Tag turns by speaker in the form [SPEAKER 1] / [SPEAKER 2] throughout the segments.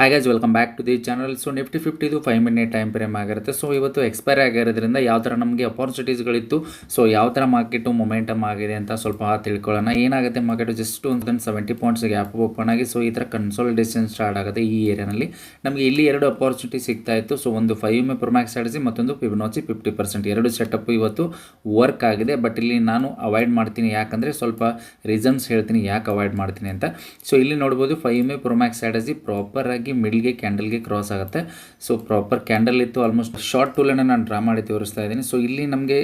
[SPEAKER 1] ಹಾಗಾಗಿ welcome back to the channel so Nifty ಫಿಫ್ಟಿದು five minute time frame ಆಗಿರುತ್ತೆ. So ಇವತ್ತು expire ಆಗಿರೋದ್ರಿಂದ ಯಾವ ಥರ ನಮಗೆ ಅಪಾರ್ಚುನಿಟೀಸ್ಗಳಿತ್ತು ಸೊ ಯಾವ ಥರ ಮಾರ್ಕೆಟು ಮೊಮೆಂಟಮ್ ಆಗಿದೆ ಅಂತ ಸ್ವಲ್ಪ ತಿಳ್ಕೊಳ್ಳೋಣ. ಏನಾಗುತ್ತೆ ಮಾರ್ಕೆಟ್ ಜಸ್ಟ್ ಒಂದು ಸೆವೆಂಟಿ ಪಾಯಿಂಟ್ಸ್ ಗ್ಯಾಪ್ ಓಪನ್ ಆಗಿ ಸೊ ಈ ಥರ ಕನ್ಸಾಲಿಡೇಷನ್ ಸ್ಟಾರ್ಟ್ ಆಗುತ್ತೆ ಈ ಏರಿಯಾನಲ್ಲಿ ನಮಗೆ ಇಲ್ಲಿ ಎರಡು ಅಪಾರ್ಚುನಿಟಿ ಸಿಗ್ತಾ ಇತ್ತು. ಸೊ ಒಂದು ಫೈವ್ ಮೇ ಪ್ರೊಮ್ಯಾಕ್ಸ್ ಆಡಿಸಿ, ಮತ್ತೊಂದು ಫಿಬ್ನೋಚಿ ಫಿಫ್ಟಿ ಪರ್ಸೆಂಟ್ ಎರಡು ಸೆಟಪ್ ಇವತ್ತು ವರ್ಕ್ ಆಗಿದೆ ಬಟ್ ಇಲ್ಲಿ ನಾನು ಅವಾಯ್ಡ್ ಮಾಡ್ತೀನಿ. ಯಾಕಂದರೆ ಸ್ವಲ್ಪ ರೀಸನ್ಸ್ ಹೇಳ್ತೀನಿ ಯಾಕೆ ಅವಾಯ್ಡ್ ಮಾಡ್ತೀನಿ ಅಂತ. ಸೊ ಇಲ್ಲಿ ನೋಡ್ಬೋದು ಫೈವ್ ಮೇ ಪ್ರೊಮ್ಯಾಕ್ಸ್ ಆಡಿಸಿ ಪ್ರಾಪರ್ ಆಗಿ ಮಿಡ್ಲ್ಗೆ ಕ್ಯಾಂಡಲ್ಗೆ ಕ್ರಾಸ್ ಆಗುತ್ತೆ. ಸೊ ಪ್ರಾಪರ್ ಕ್ಯಾಂಡಲ್ ಇತ್ತು ಆಲ್ಮೋಸ್ಟ್. ಶಾರ್ಟ್ ಟೂಲನ್ನು ನಾನು ಡ್ರಾ ಮಾಡಿ ತೋರಿಸ್ತಾ ಇದ್ದೀನಿ. ಸೊ ಇಲ್ಲಿ ನಮಗೆ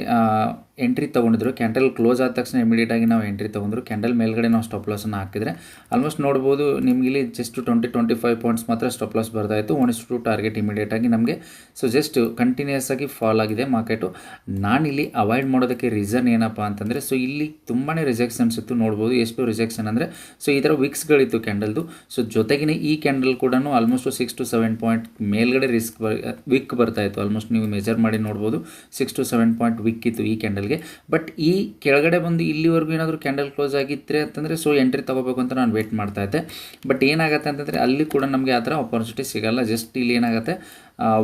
[SPEAKER 1] ಎಂಟ್ರಿ ತೊಗೊಂಡಿದ್ರು. ಕ್ಯಾಂಡಲ್ ಕ್ಲೋಸ್ ಆದ ತಕ್ಷಣ ಇಮಿಡಿಯೇಟ್ ಆಗಿ ನಾವು ಎಂಟ್ರಿ ತೊಗೊಂಡ್ರು. ಕ್ಯಾಂಡಲ್ ಮೇಲ್ಗಡೆ ನಾವು ಸ್ಟಾಪ್ ಲಾಸನ್ನು ಹಾಕಿದರೆ ಆಲ್ಮೋಸ್ಟ್ ನೋಡ್ಬೋದು ನಿಮಗೆ ಇಲ್ಲಿ just twenty twenty five points ಮಾತ್ರ ಸ್ಟಾಪ್ ಲಾಸ್ ಬರ್ತಾ ಇತ್ತು. ಒನ್ ಟು ಟಾರ್ಗೆಟ್ ಇಮಿಡಿಯೇಟ್ ಆಗಿ ನಮಗೆ ಸೊ ಜಸ್ಟ್ ಕಂಟಿನ್ಯೂಸ್ ಆಗಿ ಫಾಲ್ ಆಗಿದೆ ಮಾರ್ಕೆಟು ನಾನಿಲ್ಲಿ ಅವಾಯ್ಡ್ ಮಾಡೋದಕ್ಕೆ ರೀಸನ್ ಏನಪ್ಪ ಅಂತಂದರೆ ಸೊ ಇಲ್ಲಿ ತುಂಬಾ ರಿಜೆಕ್ಷನ್ಸ್ ಇತ್ತು ನೋಡ್ಬೋದು ಎಷ್ಟು ರಿಜೆಕ್ಷನ್ ಅಂದರೆ ಸೊ ಈ ಥರ ವಿಕ್ಸ್ಗಳಿತ್ತು ಕ್ಯಾಂಡಲ್ದು ಸೊ ಜೊತೆಗಿನ ಈ ಕ್ಯಾಂಡಲ್ ಕೂಡ almost six to seven point ಮೇಲ್ಗಡೆ ರಿಸ್ಕ್ ಬರ್ ವಿಕ್ ಬರ್ತಾ ಇತ್ತು. ಆಲ್ಮೋಸ್ಟ್ ನೀವು ಮೆಜರ್ ಮಾಡಿ ನೋಡ್ಬೋದು six to seven point wick ಇತ್ತು ಈ ಕ್ಯಾಂಡಲ್ಗೆ. ಬಟ್ ಈ ಕೆಳಗಡೆ ಬಂದು ಇಲ್ಲಿವರೆಗೂ ಏನಾದರೂ ಕ್ಯಾಂಡಲ್ ಕ್ಲೋಸ್ ಆಗಿದ್ರೆ ಅಂತಂದರೆ ಸೊ ಎಂಟ್ರಿ ತೊಗೋಬೇಕು ಅಂತ ನಾನು ವೇಟ್ ಮಾಡ್ತಾ ಇದ್ದೆ. ಬಟ್ ಏನಾಗುತ್ತೆ ಅಂತಂದರೆ ಅಲ್ಲಿ ಕೂಡ ನಮಗೆ ಆ ಥರ ಅಪರ್ಚುನಿಟಿ ಸಿಗಲ್ಲ. ಜಸ್ಟ್ ಇಲ್ಲಿ ಏನಾಗುತ್ತೆ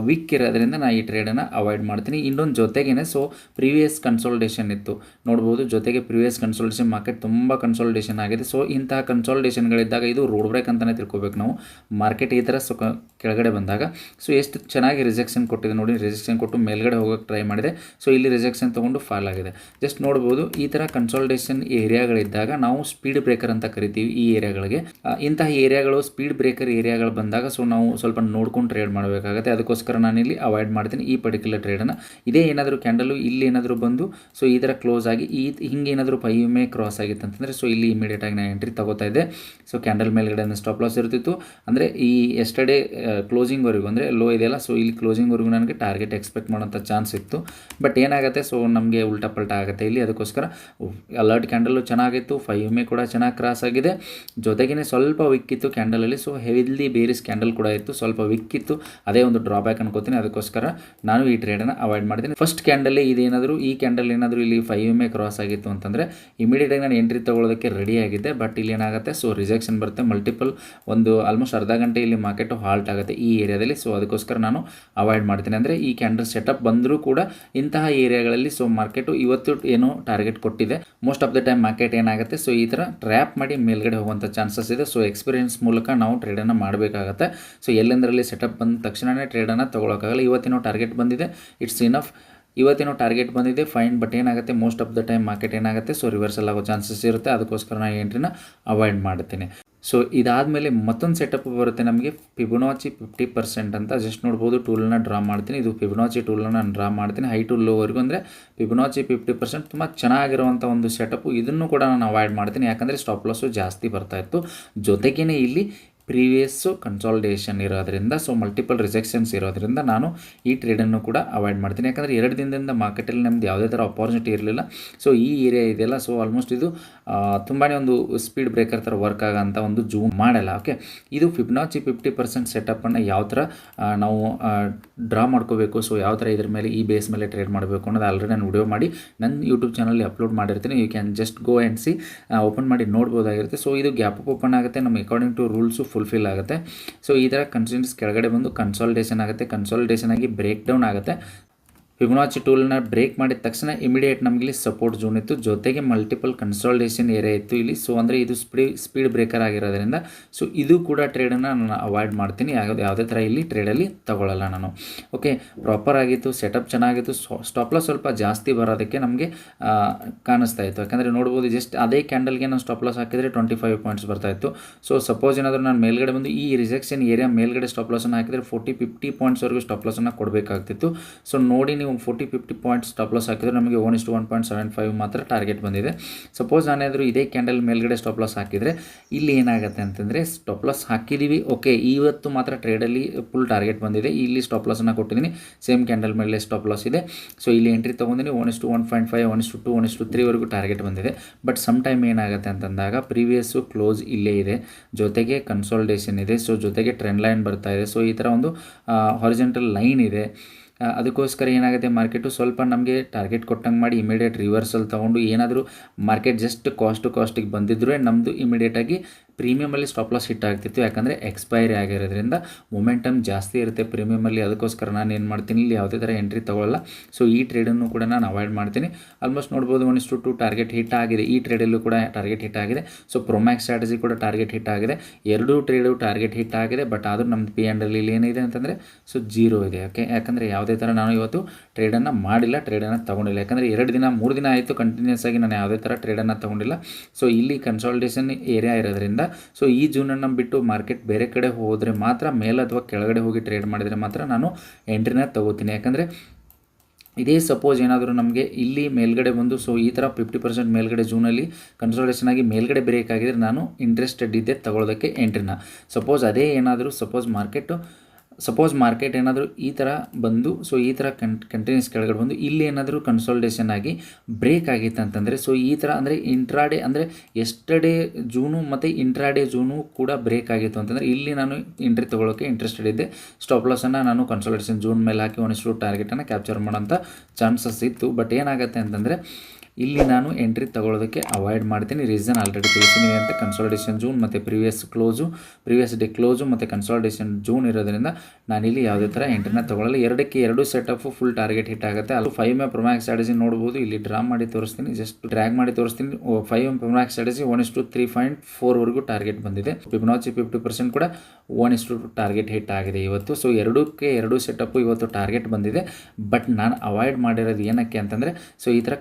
[SPEAKER 1] ವೀಕ್ ಇರೋದ್ರಿಂದ ನಾನು ಈ ಟ್ರೇಡನ್ನು ಅವಾಯ್ಡ್ ಮಾಡ್ತೀನಿ. ಇನ್ನೊಂದು ಜೊತೆಗೇ ಸೊ ಪ್ರೀವಿಯಸ್ ಕನ್ಸಲ್ಟೇಷನ್ ಇತ್ತು. ನೋಡ್ಬೋದು, ಜೊತೆಗೆ ಪ್ರೀವಿಯಸ್ ಕನ್ಸಲ್ಟೇಷನ್ ಮಾರ್ಕೆಟ್ ತುಂಬ ಕನ್ಸೋಲ್ಟೇಷನ್ ಆಗಿದೆ. ಸೊ ಇಂತಹ ಕನ್ಸಲ್ಟೇಷನ್ಗಳಿದ್ದಾಗ ಇದು ರೋಡ್ ಬ್ರೇಕ್ ಅಂತಲೇ ತಿಳ್ಕೊಬೇಕು ನಾವು. ಮಾರ್ಕೆಟ್ ಈ ಥರ ಸೊ ಕೆಳಗಡೆ ಬಂದಾಗ. ಸೊ ಎಷ್ಟು ಚೆನ್ನಾಗಿ ರಿಜೆಕ್ಷನ್ ಕೊಟ್ಟಿದೆ ನೋಡಿ ರಿಜೆಕ್ಷನ್ ಕೊಟ್ಟು ಮೇಲ್ಗಡೆ ಹೋಗೋಕ್ಕೆ ಟ್ರೈ ಮಾಡಿದೆ. ಸೊ ಇಲ್ಲಿ ರಿಜೆಕ್ಷನ್ ತೊಗೊಂಡು ಫಾಲ್ ಆಗಿದೆ. ಜಸ್ಟ್ ನೋಡ್ಬೋದು, ಈ ಥರ ಕನ್ಸೋಲ್ಟೇಷನ್ ಏರಿಯಾಗಳಿದ್ದಾಗ ನಾವು ಸ್ಪೀಡ್ ಬ್ರೇಕರ್ ಅಂತ ಕರಿತೀವಿ ಈ ಏರಿಯಾಗಳಿಗೆ. ಇಂತಹ ಏರಿಯಾಗಳು ಸ್ಪೀಡ್ ಬ್ರೇಕರ್ ಏರಿಯಾಗಳು ಬಂದಾಗ ಸೊ ನಾವು ಸ್ವಲ್ಪ ನೋಡ್ಕೊಂಡು ಟ್ರೇಡ್ ಮಾಡಬೇಕಾಗುತ್ತೆ. ಅದಕ್ಕೋಸ್ಕರ ನಾನಿಲ್ಲಿ ಅವಾಯ್ಡ್ ಮಾಡ್ತೀನಿ ಈ ಪರ್ಟಿಕ್ಯುಲರ್ ಟ್ರೇಡನ್ನು ಇದೇ ಏನಾದರೂ ಕ್ಯಾಂಡಲು ಇಲ್ಲಿ ಏನಾದರೂ ಬಂದು ಸೊ ಈ ಥರ ಕ್ಲೋಸ್ ಆಗಿ ಈ ಹಿಂಗೆ ಏನಾದರೂ ಮೇ ಕ್ರಾಸ್ ಆಗಿತ್ತು ಅಂತಂದರೆ ಸೊ ಇಲ್ಲಿ ಇಮಿಡಿಯೇಟ್ ಆಗಿ ನಾನು ಎಂಟ್ರಿ ತಗೋತಾ ಇದ್ದೆ. ಸೊ ಕ್ಯಾಂಡಲ್ ಮೇಲ್ಗಡೆ ಸ್ಟಾಪ್ ಲಾಸ್ ಇರ್ತಿತ್ತು. ಅಂದರೆ ಈ ಎಸ್ಟರ್ಡೇ ಕ್ಲೋಸಿಂಗ್ವರೆಗೂ ಅಂದರೆ ಲೋ ಇದೆಯಲ್ಲ ಸೊ ಇಲ್ಲಿ ಕ್ಲೋಸಿಂಗ್ವರೆಗೂ ನನಗೆ ಟಾರ್ಗೆಟ್ ಎಕ್ಸ್ಪೆಕ್ಟ್ ಮಾಡೋಂಥ ಚಾನ್ಸ್ ಇತ್ತು. ಬಟ್ ಏನಾಗುತ್ತೆ ಸೊ ನಮಗೆ ಉಲ್ಟಾ ಪಲ್ಟಾ ಆಗುತ್ತೆ ಇಲ್ಲಿ. ಅದಕ್ಕೋಸ್ಕರ ಅಲರ್ಟ್ ಕ್ಯಾಂಡಲ್ಲು ಚೆನ್ನಾಗಿತ್ತು ಫೈವ್ ಮೇ ಕೂಡ ಚೆನ್ನಾಗಿ ಕ್ರಾಸ್ ಆಗಿದೆ. ಜೊತೆಗೇ ಸ್ವಲ್ಪ ವಿಕ್ಕಿತ್ತು ಕ್ಯಾಂಡಲಲ್ಲಿ ಸೊ ಹೆವಿಲಿ ಬೇರಿಸ್ ಕ್ಯಾಂಡಲ್ ಕೂಡ ಇತ್ತು, ಸ್ವಲ್ಪ ವಿಕ್ಕಿತ್ತು ಅದೇ ಒಂದು ಡ್ರಾಬ್ಯಾಕ್ ಅನ್ಕೋತೀನಿ. ಅದಕ್ಕೋಸ್ಕರ ನಾನು ಈ ಟ್ರೇಡನ್ನು ಅವಾಯ್ಡ್ ಮಾಡ್ತೀನಿ. ಫಸ್ಟ್ ಕ್ಯಾಂಡಲ್ಲೇ ಇದೇನಾದರೂ, ಈ ಕ್ಯಾಂಡಲ್ ಏನಾದರೂ ಇಲ್ಲಿ ಫೈವ್ ಮೇ ಕ್ರಾಸ್ ಆಗಿತ್ತು ಅಂತಂದರೆ ಇಮಿಡಿಯೇಟಾಗಿ ನಾನು ಎಂಟ್ರಿ ತೊಗೊಳೋದಕ್ಕೆ ರೆಡಿ ಆಗಿದ್ದೆ. ಬಟ್ ಇಲ್ಲಿ ಏನಾಗುತ್ತೆ ಸೊ ರಿಜೆಕ್ಷನ್ ಬರುತ್ತೆ. ಮಲ್ಟಿಪಲ್ ಒಂದು ಆಲ್ಮೋಸ್ಟ್ ಅರ್ಧ ಗಂಟೆ ಇಲ್ಲಿ ಮಾರ್ಕೆಟು ಹಾಲ್ಟ್ ಆಗುತ್ತೆ ಈ ಏರಿಯಾದಲ್ಲಿ ಸೊ ಅದಕ್ಕೋಸ್ಕರ ನಾನು ಅವಾಯ್ಡ್ ಮಾಡ್ತೀನಿ. ಅಂದರೆ ಈ ಕ್ಯಾಂಡಲ್ ಸೆಟಪ್ ಬಂದರೂ ಕೂಡ ಇಂತಹ ಏರಿಯಾಗಳಲ್ಲಿ ಸೊ ಮಾರ್ಕೆಟು ಇವತ್ತು ಏನು ಟಾರ್ಗೆಟ್ ಕೊಟ್ಟಿದೆ. Most of the time market ಏನಾಗುತ್ತೆ ಸೊ ಈ ಥರ ಟ್ರ್ಯಾಪ್ ಮಾಡಿ ಮೇಲ್ಗಡೆ ಹೋಗುವಂಥ ಚಾನ್ಸಸ್ ಇದೆ. ಸೊ ಎಕ್ಸ್ಪೀರಿಯನ್ಸ್ ಮೂಲಕ ನಾವು ಟ್ರೇಡನ್ನು ಮಾಡಬೇಕಾಗತ್ತೆ. ಸೊ ಎಲ್ಲೆಂದರಲ್ಲಿ ಸೆಟಪ್ ಬಂದ ತಕ್ಷಣವೇ ಟ್ರೇಡನ್ನು ತೊಗೊಳಕ್ಕಾಗಲ್ಲ. ಇವತ್ತಿನ ಟಾರ್ಗೆಟ್ ಬಂದಿದೆ. ಇಟ್ಸ್ ಇನಫ್ ಇವತ್ತೇನೋ ಟಾರ್ಗೆಟ್ ಬಂದಿದೆ. ಫೈನ್ ಬಟ್ ಏನಾಗುತ್ತೆ? Most of the time market ಏನಾಗುತ್ತೆ? ಸೊ ರಿವರ್ಸಲ್ ಆಗೋ ಚಾನ್ಸಸ್ ಇರುತ್ತೆ. ಅದಕ್ಕೋಸ್ಕರ ನಾನು ಎಂಟ್ರಿನ ಅವಾಯ್ಡ್ ಮಾಡ್ತೀನಿ. ಸೊ ಇದಾದಮೇಲೆ ಮತ್ತೊಂದು ಸೆಟಪ್ ಬರುತ್ತೆ ನಮಗೆ. ಫಿಬೊನಾಚಿ ಫಿಫ್ಟಿ ಪರ್ಸೆಂಟ್ ಅಂತ ಜಸ್ಟ್ ನೋಡ್ಬೋದು. ಟೂಲನ್ನ ಡ್ರಾ ಮಾಡ್ತೀನಿ. ಇದು ಫಿಬೊನಾಚಿ ಟೂಲನ್ನ ನಾನು ಡ್ರಾ ಮಾಡ್ತೀನಿ. ಹೈ ಟು ಲೋವರೆಗೂ ಅಂದರೆ ಫಿಬೊನಾಚಿ ಫಿಫ್ಟಿ ಪರ್ಸೆಂಟ್ ತುಂಬ ಚೆನ್ನಾಗಿರುವಂಥ ಒಂದು ಸೆಟಪ್ ಇದನ್ನು ಕೂಡ ನಾನು ಅವಾಯ್ಡ್ ಮಾಡ್ತೀನಿ. ಯಾಕಂದರೆ ಸ್ಟಾಪ್ ಲಾಸು ಜಾಸ್ತಿ ಬರ್ತಾ ಇತ್ತು. ಜೊತೆಗೇ ಇಲ್ಲಿ ಪ್ರೀವಿಯಸ್ಸು ಕನ್ಸಾಲ್ಟೇಷನ್ ಇರೋದ್ರಿಂದ ಸೊ ಮಲ್ಟಿಪಲ್ ರಿಜೆಕ್ಷನ್ಸ್ ಇರೋದ್ರಿಂದ ನಾನು ಈ ಟ್ರೇಡನ್ನು ಕೂಡ ಅವಾಯ್ಡ್ ಮಾಡ್ತೀನಿ. ಯಾಕಂದರೆ ಎರಡು ದಿನದಿಂದ ಮಾರ್ಕೆಟಲ್ಲಿ ನಮ್ದು ಯಾವುದೇ ಥರ ಅಪಾರ್ಚುನಿಟಿ ಇರಲಿಲ್ಲ. ಸೊ ಈ ಏರಿಯಾ ಇದೆಯಲ್ಲ ಸೊ ಆಲ್ಮೋಸ್ಟ್ ಇದು ತುಂಬಾ ಒಂದು ಸ್ಪೀಡ್ ಬ್ರೇಕರ್ ಥರ ವರ್ಕ್ ಆಗೋಂಥ ಒಂದು ಜೂಮ್ ಮಾಡಲ್ಲ. ಓಕೆ ಇದು ಫಿಬ್ನಾಚಿ ಫಿಫ್ಟಿ ಪರ್ಸೆಂಟ್ ಸೆಟಪ್ಪನ್ನು ಯಾವ ಥರ ನಾವು ಡ್ರಾ ಮಾಡ್ಕೋಬೇಕು ಸೊ ಯಾವ ಥರ ಇದ್ರ ಮೇಲೆ, ಈ ಬೇಸ್ ಮೇಲೆ ಟ್ರೇಡ್ ಮಾಡಬೇಕು ಅನ್ನೋದು ಆಲ್ರೆಡಿ ನಾನು ವಿಡಿಯೋ ಮಾಡಿ, ನನ್ನ ಯೂಟ್ಯೂಬ್ ಚಾನಲ್ಲಿ ಅಪ್ಲೋಡ್ ಮಾಡಿರ್ತೀನಿ. You can just go and see open ಮಾಡಿ ನೋಡ್ಬೋದಾಗಿರುತ್ತೆ. ಸೊ ಇದು ಗ್ಯಾಪ್ ಓಪನ್ ಆಗುತ್ತೆ. ನಮ್ಮ ಅಕಾರ್ಡಿಂಗ್ ಟು ರೂಲ್ಸು ಫುಲ್ಫಿಲ್ ಆಗುತ್ತೆ. ಸೊ ಈ ಥರ ಕನ್ಸಿಡೆನ್ಸ್ ಕೆಳಗಡೆ ಬಂದು ಕನ್ಸಾಲ್ಟೇಷನ್ ಆಗುತ್ತೆ. ಕನ್ಸಾಲ್ಟೇಷನ್ ಆಗಿ ಬ್ರೇಕ್ ಡೌನ್ ಆಗುತ್ತೆ. ಫಿಬೊನಾಚಿ ಟೂಲ್ನ ಬ್ರೇಕ್ ಮಾಡಿದ ತಕ್ಷಣ ಇಮಿಡಿಯೇಟ್ ನಮಗೆ ಇಲ್ಲಿ ಸಪೋರ್ಟ್ ಜೋನ್ ಇತ್ತು. ಜೊತೆಗೆ ಮಲ್ಟಿಪಲ್ ಕನ್ಸಾಲ್ಟೇಷನ್ ಏರಿಯಾ ಇತ್ತು ಇಲ್ಲಿ. ಸೊ ಅಂದರೆ ಇದು ಸ್ಪೀಡ್ ಸ್ಪೀಡ್ ಬ್ರೇಕರ್ ಆಗಿರೋದ್ರಿಂದ ಸೊ ಇದು ಕೂಡ ಟ್ರೇಡನ್ನು ನಾನು ಅವಾಯ್ಡ್ ಮಾಡ್ತೀನಿ. ಯಾವುದೇ ಯಾವುದೇ ಥರ ಇಲ್ಲಿ ಟ್ರೇಡಲ್ಲಿ ತಗೊಳ್ಳಲ್ಲ ನಾನು. ಓಕೆ ಪ್ರಾಪರ್ ಆಗಿತ್ತು ಸೆಟಪ್ ಚೆನ್ನಾಗಿತ್ತು. ಸ್ಟಾಪ್ ಲಾಸ್ ಸ್ವಲ್ಪ ಜಾಸ್ತಿ ಬರೋದಕ್ಕೆ ನಮಗೆ ಕಾಣಿಸ್ತಾ ಇತ್ತು. ಯಾಕಂದರೆ ನೋಡ್ಬೋದು ಜಸ್ಟ್ ಅದೇ ಕ್ಯಾಂಡಲ್ಗೆ ನಾನು ಸ್ಟಾಪ್ ಲಾಸ್ ಹಾಕಿದರೆ ಟ್ವೆಂಟಿ ಫೈವ್ ಪಾಯಿಂಟ್ಸ್ ಬರ್ತಾ ಇತ್ತು. ಸೊ ಸಪೋಸ್ ಏನಾದರೂ ನಾನು ಮೇಲ್ಗಡೆ ಬಂದು ಈ ರಿಜೆಕ್ಷನ್ ಏರಿಯಾ ಮೇಲ್ಗಡೆ ಸ್ಟಾಪ್ ಲಾಸನ್ನು ಹಾಕಿದರೆ ಫೋರ್ಟಿ ಫಿಫ್ಟಿ ಪಾಯಿಂಟ್ಸ್ವರೆಗೂ ಸ್ಟಾಪ್ ಲಾಸನ್ನು ಕೊಡಬೇಕಾಗ್ತಿತ್ತು. ಸೊ ನೋಡಿ ನೀವು forty fifty points stop loss ಹಾಕಿದ್ರೆ ನಮಗೆ ಒನ್ ಇಷ್ಟು ಒನ್ ಪಾಯಿಂಟ್ ಸೆವೆನ್ ಫೈವ್ ಮಾತ್ರ ಟಾರ್ಗೆಟ್ ಬಂದಿದೆ. ಸಪೋಸ್ ನಾನೇನಾದರೂ ಇದೇ ಕ್ಯಾಂಡಲ್ ಮೇಲ್ಗಡೆ ಸ್ಟಾಪ್ ಲಾಸ್ ಹಾಕಿದರೆ ಇಲ್ಲಿ ಏನಾಗುತ್ತೆ ಅಂತಂದರೆ ಸ್ಟಾಪ್ ಲಾಸ್ ಹಾಕಿದ್ದೀವಿ ಓಕೆ ಇವತ್ತು ಮಾತ್ರ ಟ್ರೇಡಲ್ಲಿ ಫುಲ್ ಟಾರ್ಗೆಟ್ ಬಂದಿದೆ. ಇಲ್ಲಿ ಸ್ಟಾಪ್ ಲಾಸನ್ನು ಕೊಟ್ಟಿದ್ದೀನಿ ಸೇಮ್ ಕ್ಯಾಂಡಲ್ ಮೇಲೆ ಸ್ಟಾಪ್ ಲಾಸ್ ಇದೆ. ಸೊ ಇಲ್ಲಿ ಎಂಟ್ರಿ ತೊಗೊಂಡಿನಿ. ಒನ್ ಇಷ್ಟು ಒನ್ ಪಾಯಿಂಟ್ ಫೈವ್ ಒನ್ ಇಷ್ಟು ಟು ಒನ್ ಇಷ್ಟು ತ್ರೀವರೆಗೂ ಟಾರ್ಗೆಟ್ ಬಂದಿದೆ. ಬಟ್ ಸಮ್ ಟೈಮ್ ಏನಾಗುತ್ತೆ ಅಂತಂದಾಗ ಪ್ರೀವಿಯಸ್ಸು ಕ್ಲೋಸ್ ಇಲ್ಲೇ ಇದೆ. ಜೊತೆಗೆ ಕನ್ಸಾಲ್ಟೇಷನ್ ಇದೆ. ಸೊ ಜೊತೆಗೆ ಟ್ರೆಂಡ್ ಲೈನ್ ಬರ್ತಾ ಇದೆ. ಸೊ ಈ ಥರ ಒಂದು ಹಾರಿಜೆಂಟಲ್ ಲೈನ್ ಇದೆ. ಅದಕ್ಕೋಸ್ಕರ ಏನಾಗುತ್ತೆ ಮಾರ್ಕೆಟು ಸ್ವಲ್ಪ ನಮಗೆ ಟಾರ್ಗೆಟ್ ಕೊಟ್ಟಂಗೆ ಮಾಡಿ ಇಮಿಡಿಯೇಟ್ ರಿವರ್ಸಲ್ ತೊಗೊಂಡು ಏನಾದರೂ ಮಾರ್ಕೆಟ್ ಜಸ್ಟ್ ಕಾಸ್ಟ್ ಕಾಸ್ಟಿಗೆ ಬಂದಿದ್ರೂ ನಮ್ಮದು ಇಮಿಡಿಯೇಟಾಗಿ ಪ್ರೀಮಿಯಮಲ್ಲಿ ಸ್ಟಾಪ್ ಲಾಸ್ ಹಿಟ್ ಆಗ್ತಿತ್ತು. ಯಾಕಂದರೆ ಎಕ್ಸ್ಪೈರಿ ಆಗಿರೋದ್ರಿಂದ ಮೊಮೆಂಟಮ್ ಜಾಸ್ತಿ ಇರುತ್ತೆ ಪ್ರೀಮಿಯಮಲ್ಲಿ ಅದಕ್ಕೋಸ್ಕರ ನಾನು ಏನು ಮಾಡ್ತೀನಿ? ಇಲ್ಲಿ ಯಾವುದೇ ಥರ ಎಂಟ್ರಿ ತೊಗೊಳ್ಳಲ್ಲ ಸೊ ಈ ಟ್ರೇಡನ್ನು ಕೂಡ ನಾನು ಅವಾಯ್ಡ್ ಮಾಡ್ತೀನಿ. ಆಲ್ಮೋಸ್ಟ್ ನೋಡ್ಬೋದು ಒನಿಷ್ಟು ಟು ಟಾರ್ಗೆಟ್ ಹಿಟ್ ಆಗಿದೆ. ಈ ಟ್ರೇಡಲ್ಲೂ ಕೂಡ ಟಾರ್ಗೆಟ್ ಹಿಟ್ ಆಗಿದೆ. ಸೊ ಪ್ರೊಮ್ಯಾಕ್ಸ್ ಸ್ಟ್ರಾಟಜಿ ಕೂಡ ಟಾರ್ಗೆಟ್ ಹಿಟ್ ಆಗಿದೆ. ಎರಡೂ ಟ್ರೇಡು ಟಾರ್ಗೆಟ್ ಹಿಟ್ ಆಗಿದೆ. ಬಟ್ ಆದರೂ ನಮ್ಮ ಪಿ ಆ್ಯಂಡ್ ಇಲ್ಲಿ ಏನಿದೆ ಅಂತಂದರೆ ಸೊ ಜೀರೋ ಇದೆ. ಓಕೆ ಯಾಕಂದರೆ ಯಾವುದೇ ಥರ ನಾನು ಇವತ್ತು ಟ್ರೇಡನ್ನು ಮಾಡಿಲ್ಲ ಟ್ರೇಡನ್ನು ತೊಗೊಂಡಿಲ್ಲ. ಯಾಕಂದರೆ ಎರಡು ದಿನ, ಮೂರು ದಿನ ಆಯಿತು ಕಂಟಿನ್ಯೂಸ್ ಆಗಿ ನಾನು ಯಾವುದೇ ಥರ ಟ್ರೇಡನ್ನು ತೊಗೊಂಡಿಲ್ಲ. ಸೊ ಇಲ್ಲಿ ಕನ್ಸಾಲ್ಟೇಷನ್ ಏರಿಯಾ ಇರೋದ್ರಿಂದ ಸೊ ಈ ಜೂನನ್ನು ಬಿಟ್ಟು ಮಾರ್ಕೆಟ್ ಬೇರೆ ಕಡೆ ಹೋದರೆ ಮಾತ್ರ ಮೇಲೆ ಅಥವಾ ಕೆಳಗಡೆ ಹೋಗಿ ಟ್ರೇಡ್ ಮಾಡಿದರೆ ಮಾತ್ರ ನಾನು ಎಂಟ್ರಿನ ತಗೋತೀನಿ. ಯಾಕಂದರೆ ಇದೇ ಸಪೋಸ್ ಏನಾದರೂ ನಮಗೆ ಇಲ್ಲಿ ಮೇಲ್ಗಡೆ ಬಂದು ಸೊ ಈ ಥರ ಫಿಫ್ಟಿ ಪರ್ಸೆಂಟ್ ಮೇಲ್ಗಡೆ ಜೂನಲ್ಲಿ ಕನ್ಸಲ್ಟೇಷನ್ ಆಗಿ ಮೇಲ್ಗಡೆ ಬ್ರೇಕ್ ಆಗಿದ್ರೆ ನಾನು ಇಂಟ್ರೆಸ್ಟೆಡ್ ಇದ್ದೆ ತಗೊಳ್ಳೋದಕ್ಕೆ ಎಂಟ್ರಿನ ಸಪೋಸ್ ಅದೇ ಏನಾದರೂ ಸಪೋಸ್ ಮಾರ್ಕೆಟು ಸಪೋಸ್ ಮಾರ್ಕೆಟ್ ಏನಾದರೂ ಈ ಥರ ಬಂದು ಸೊ ಈ ಥರ ಕನ್ ಕಂಟಿನ್ಯೂಸ್ ಕೆಳಗಡೆ ಬಂದು, ಇಲ್ಲಿ ಏನಾದರೂ ಕನ್ಸಲ್ಟೇಷನ್ ಆಗಿ ಬ್ರೇಕ್ ಆಗಿತ್ತು ಅಂತಂದರೆ ಸೊ ಈ ಥರ ಅಂದರೆ ಇಂಟ್ರಾಡೇ ಅಂದರೆ ಎಸ್ಟರ್ಡೇ ಜೂನು ಮತ್ತು ಇಂಟ್ರಾಡೇ ಜೂನು ಕೂಡ ಬ್ರೇಕ್ ಆಗಿತ್ತು ಅಂತಂದರೆ, ಇಲ್ಲಿ ನಾನು ಎಂಟ್ರಿ ತೊಗೊಳೋಕ್ಕೆ ಇಂಟ್ರೆಸ್ಟೆಡ್ ಇದ್ದೆ. ಸ್ಟಾಪ್ ಲಾಸನ್ನು ನಾನು ಕನ್ಸಲ್ಟೇಷನ್ ಜೂನ್ ಮೇಲೆ ಹಾಕಿ ಒಂದಿಷ್ಟು ಟಾರ್ಗೆಟನ್ನು ಕ್ಯಾಪ್ಚರ್ ಮಾಡೋಂಥ ಚಾನ್ಸಸ್ ಇತ್ತು. ಬಟ್ ಏನಾಗುತ್ತೆ ಅಂತಂದರೆ ಇಲ್ಲಿ ನಾನು ಎಂಟ್ರಿ ತಗೊಳ್ಳೋದಕ್ಕೆ ಅವಾಯ್ಡ್ ಮಾಡ್ತೀನಿ. ರೀಸನ್ ಆಲ್ರೆಡಿ ತಿಳಿಸಿದ್ದೀನಿ ಅಂತ. ಕನ್ಸಾಲ್ಟೇಷನ್ ಜೂನ್ ಮತ್ತು previous close previous day close ಮತ್ತು ಕನ್ಸಾಲ್ಟೇಷನ್ ಜೂನ್ ಇರೋದ್ರಿಂದ ನಾನಿಲ್ಲಿ ಯಾವುದೇ ಥರ ಎಂಟ್ರಿನ ತಗೊಳ್ಳಲ್ಲ ಎರಡಕ್ಕೆ ಎರಡು ಸೆಟಪ್ ಫುಲ್ ಟಾರ್ಗೆಟ್ ಹಿಟ್ ಆಗುತ್ತೆ. ಅದು ಫೈವ್ ಎಂ ಪ್ರೊಮ್ಯಾಕ್ಸ್ ಸ್ಟ್ರಾಟಜಿ ನೋಡ್ಬೋದು. ಇಲ್ಲಿ ಡ್ರಾ ಮಾಡಿ ತೋರಿಸ್ತೀನಿ. ಜಸ್ಟ್ ಡ್ರ್ಯಾಗ್ ಮಾಡಿ ತೋರಿಸ್ತೀನಿ. Five M Promax strategy one is to three point ಫೋರ್ವರೆಗೂ ಟಾರ್ಗೆಟ್ ಬಂದಿದೆ. ಫಿಬ್ನಾಚಿ ಫಿಫ್ಟಿ ಪರ್ಸೆಂಟ್ ಕೂಡ ಒನ್ ಇಸ್ಟು ಟಾರ್ಗೆಟ್ ಹಿಟ್ ಆಗಿದೆ ಇವತ್ತು. ಸೊ ಎರಡಕ್ಕೆ ಎರಡು ಸೆಟಪ್ಪು ಇವತ್ತು ಟಾರ್ಗೆಟ್ ಬಂದಿದೆ. ಬಟ್ ನಾನು ಅವಾಯ್ಡ್ ಮಾಡಿರೋದು ಏನಕ್ಕೆ ಅಂತಂದರೆ ಸೊ ಈ ಥರ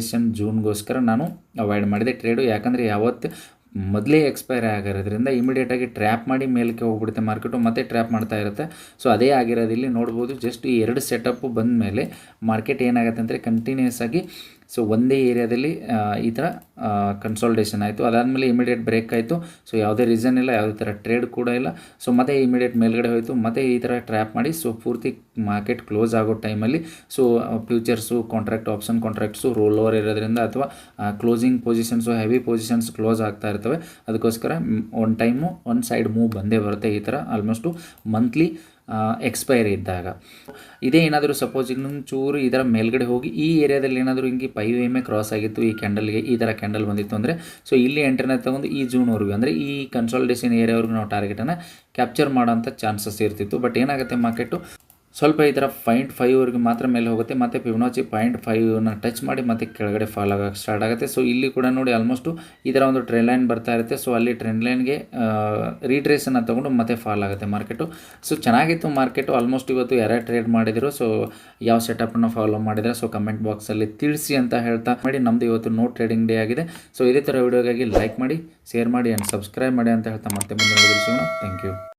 [SPEAKER 1] ಕನ್ಸಾಲ್ಟೇಷನ್ ಜೂನ್ಗೋಸ್ಕರ ನಾನು ಅವಾಯ್ಡ್ ಮಾಡಿದೆ ಟ್ರೇಡು ಯಾಕಂದರೆ ಯಾವತ್ತು ಮೊದಲೇ ಎಕ್ಸ್ಪೈರ್ ಆಗಿರೋದ್ರಿಂದ ಇಮಿಡಿಯೇಟಾಗಿ ಟ್ರ್ಯಾಪ್ ಮಾಡಿ ಮೇಲಕ್ಕೆ ಹೋಗ್ಬಿಡುತ್ತೆ ಮಾರ್ಕೆಟು ಮತ್ತೆ ಟ್ರ್ಯಾಪ್ ಮಾಡ್ತಾ ಇರುತ್ತೆ. ಸೊ ಅದೇ ಆಗಿರೋದು ಇಲ್ಲಿ ನೋಡ್ಬೋದು. ಜಸ್ಟ್ ಈ ಎರಡು ಸೆಟಪ್ಪು ಬಂದ ಮೇಲೆ ಮಾರ್ಕೆಟ್ ಏನಾಗುತ್ತೆ ಅಂದರೆ ಕಂಟಿನ್ಯೂಸ್ ಆಗಿ ಸೊ ಒಂದೇ ಏರಿಯಾದಲ್ಲಿ ಈ ಥರ ಕನ್ಸೋಲ್ಟೇಷನ್ ಆಯಿತು. ಅದಾದಮೇಲೆ ಇಮಿಡಿಯೇಟ್ ಬ್ರೇಕ್ ಆಯಿತು. ಸೊ ಯಾವುದೇ ರೀಸನ್ ಇಲ್ಲ, ಯಾವುದೇ ಥರ ಟ್ರೇಡ್ ಕೂಡ ಇಲ್ಲ. ಸೊ ಮತ್ತೆ ಇಮಿಡಿಯೇಟ್ ಮೇಲ್ಗಡೆ ಹೋಯಿತು. ಮತ್ತೆ ಈ ಥರ ಟ್ರ್ಯಾಪ್ ಮಾಡಿ ಸೊ ಪೂರ್ತಿ ಮಾರ್ಕೆಟ್ ಕ್ಲೋಸ್ ಆಗೋ ಟೈಮಲ್ಲಿ so futures contract option contracts roll over ಇರೋದ್ರಿಂದ ಅಥವಾ closing positions heavy positions close ಆಗ್ತಾ ಇರ್ತವೆ. ಅದಕ್ಕೋಸ್ಕರ one time one side move ಬಂದೇ ಬರುತ್ತೆ ಈ ಥರ ಆಲ್ಮೋಸ್ಟು ಮಂತ್ಲಿ ಎಕ್ಸ್ಪೈರಿ ಇದ್ದಾಗ. ಇದೇ ಏನಾದರೂ ಸಪೋಸ್ ಇನ್ನೊಂದು ಚೂರು ಇದರ ಮೇಲ್ಗಡೆ ಹೋಗಿ ಈ ಏರಿಯಾದಲ್ಲಿ ಏನಾದರೂ ಹಿಂಗೆ ಎಂ ಎ ಕ್ರಾಸ್ ಆಗಿತ್ತು, ಈ ಕ್ಯಾಂಡಲ್ಗೆ ಈ ಥರ ಕ್ಯಾಂಡಲ್ ಬಂದಿತ್ತು ಅಂದರೆ ಸೊ ಇಲ್ಲಿ ಎಂಟ್ರಿನ ತಗೊಂಡು ಈ ಜೂನ್ವರೆಗೂ ಅಂದರೆ ಈ ಕನ್ಸಾಲ್ಟೇಷನ್ ಏರಿಯಾವರೆಗೂ ನಾವು ಟಾರ್ಗೆಟನ್ನು ಕ್ಯಾಪ್ಚರ್ ಮಾಡೋಂಥ ಚಾನ್ಸಸ್ ಇರ್ತಿತ್ತು. ಬಟ್ ಏನಾಗುತ್ತೆ ಮಾರ್ಕೆಟು ಸ್ವಲ್ಪ ಈ ಥರ ಪಾಯಿಂಟ್ ಫೈವ್ವರೆಗೆ ಮಾತ್ರ ಮೇಲೆ ಹೋಗುತ್ತೆ. ಮತ್ತು ಫಿಬ್ನಾಚಿ ಪಾಯಿಂಟ್ ಫೈವ್ನ ಟಚ್ ಮಾಡಿ ಮತ್ತೆ ಕೆಳಗಡೆ ಫಾಲ್ ಆಗೋಕ್ಕೆ ಸ್ಟಾರ್ಟ್ ಆಗುತ್ತೆ. ಸೊ ಇಲ್ಲಿ ಕೂಡ ನೋಡಿ ಆಲ್ಮೋಸ್ಟು ಈ ಥರ ಒಂದು ಟ್ರೆಂಡ್ ಲೈನ್ ಬರ್ತಾ ಇರುತ್ತೆ. ಸೊ ಅಲ್ಲಿ ಟ್ರೆಂಡ್ ಲೈನ್ಗೆ ರೀಟ್ರೇಸನ್ನು ತೊಗೊಂಡು ಮತ್ತೆ ಫಾಲ್ ಆಗುತ್ತೆ ಮಾರ್ಕೆಟು ಸೊ ಚೆನ್ನಾಗಿತ್ತು ಮಾರ್ಕೆಟು ಆಲ್ಮೋಸ್ಟ್ ಇವತ್ತು ಯಾರ್ಯಾರು ಟ್ರೇಡ್ ಮಾಡಿದ್ರು ಸೊ ಯಾವ ಸೆಟಪ್ನ ಫಾಲೋ ಮಾಡಿದರೆ ಸೊ ಕಮೆಂಟ್ ಬಾಕ್ಸಲ್ಲಿ ತಿಳಿಸಿ ಅಂತ ಹೇಳ್ತಾ ಮಾಡಿ. ನಮ್ಮದು ಇವತ್ತು ನೋ ಟ್ರೇಡಿಂಗ್ ಡೇ ಆಗಿದೆ. ಸೊ ಇದೇ ಥರ ವಿಡಿಯೋಗಾಗಿ ಲೈಕ್ ಮಾಡಿ ಶೇರ್ ಮಾಡಿ ಆ್ಯಂಡ್ ಸಬ್ಸ್ಕ್ರೈಬ್ ಮಾಡಿ ಅಂತ ಹೇಳ್ತಾ ಮತ್ತೆ ಮುಂದೆ ಸಿಗೋಣ. Thank you